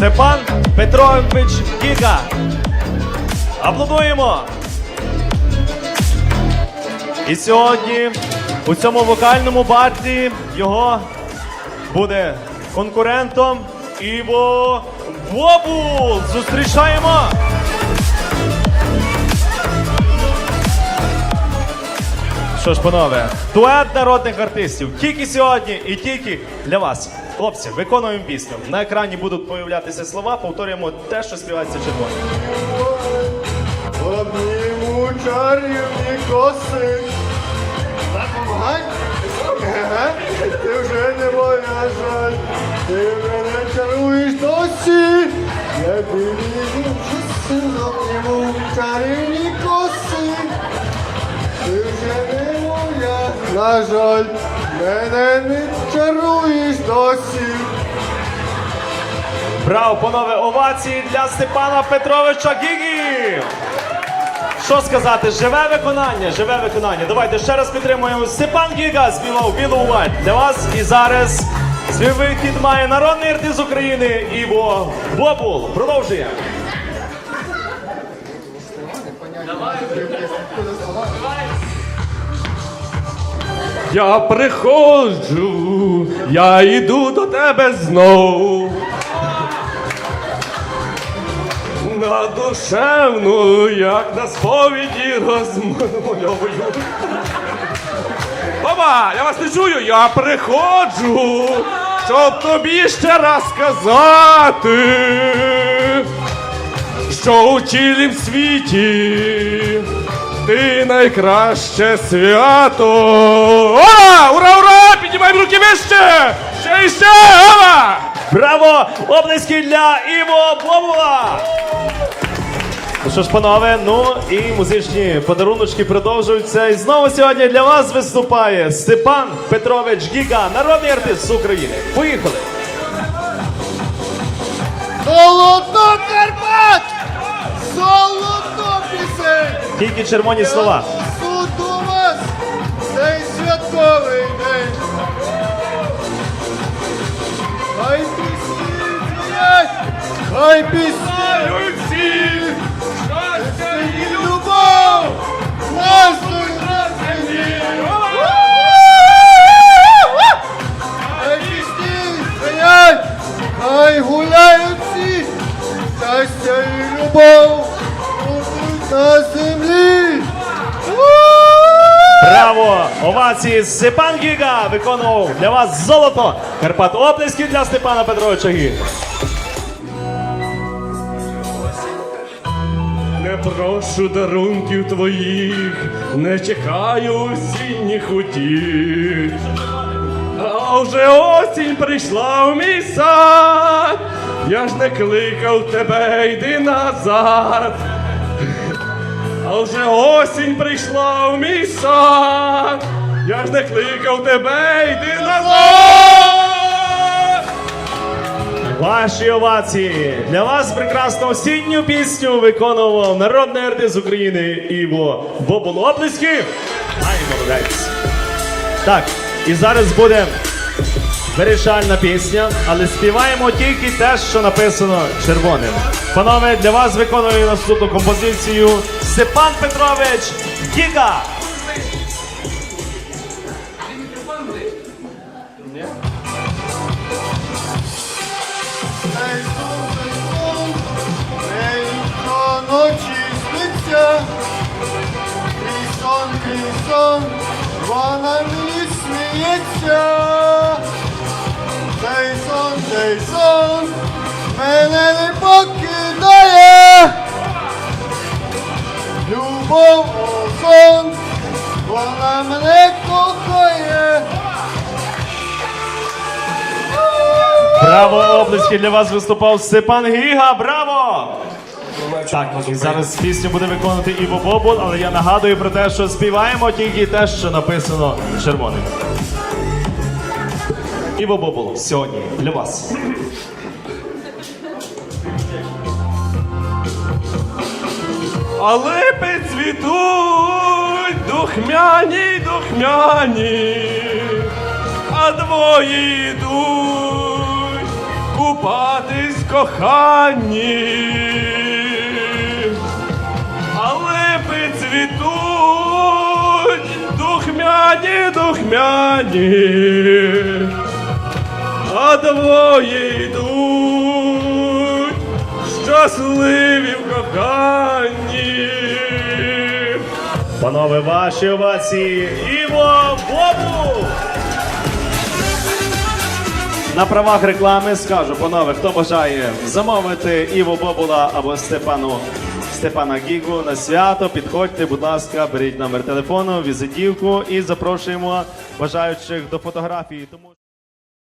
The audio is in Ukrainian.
Степан Петрович Гіга. Аплодуємо! І сьогодні у цьому вокальному батлі його буде конкурентом Іво Бобул. Зустрічаємо! Що ж, панове, дует народних артистів тільки сьогодні і тільки для вас. Хлопці, виконуємо пісню. На екрані будуть появлятися слова, повторюємо те, що співається червоним. Обніму чарівні коси. Ти вже не моя жаль. Ти вже не чаруєш досі. Я білію часи, обніму чарівні коси. Ти вже не на жаль, мене не чаруєш досі. Браво, панове, овації для Степана Петровича Гігі! Що сказати, живе виконання, живе виконання. Давайте ще раз підтримуємо. Степан Гіга співав білу валь для вас. І зараз свій вихід має народний артист України Іво Бобул. Продовжуємо. Я приходжу, я йду до тебе знов. На душевну, як на сповіді розмальовую. Баба, я вас не чую, я приходжу, щоб тобі ще раз сказати, що у цілім світі ти найкраще свято. Ура! Ура, ура! Піднімаємо руки вище! Ще і ще! Ова! Браво! Облески для Іво Бобула! Ну що ж, панове, ну і музичні подаруночки продовжуються. І знову сьогодні для вас виступає Степан Петрович Гіга, народний артист з України. Поїхали! Золото Карпат! Тільки червоні слова. Суд у вас цей святковий день. Хай пісні хай пісні Браво! Овації Степан Гіга виконував для вас золото. Карпат оплески для Степана Петровича Гіга. Не прошу дарунків твоїх, не чекаю осінніх утіх. А вже осінь прийшла в мій сад, я ж не кликав тебе, йди назад. А вже осінь прийшла в мій сад, я ж не кликав тебе, йди назад. Ваші овації для вас прекрасну осінню пісню виконував народний артист України Іво Бобул. Оплески! Ай, молодець. Так, і зараз буде вирішальна пісня, але співаємо тільки те, що написано червоним. Панове, для вас виконую наступну композицію Степан Петрович Гіга. Ей, сон, ей, сон, мій сон, вона мені сміється. Цей сон, мене не покидає. Любов, о, сон, вона мене кохає. Браво, оплески для вас виступав Степан Гіга. Браво! Так, і зараз пісню буде виконувати Іво Бобул, але я нагадую про те, що співаємо тільки те, що написано червоним. Іво Бобул сьогодні для вас. А липи цвітуть, духмяні, духмяні, а двоє йдуть купатись коханні, а липи цвітуть, духмяні, духмяні, а двоє йдуть, щасливі в коханні. Панове, ваші овації. Іво Бобу! На правах реклами скажу, панове, хто бажає замовити Іво Бобула або Степану Степана Гігу на свято, підходьте, будь ласка, беріть номер телефону, візитівку і запрошуємо бажаючих до фотографії. Тому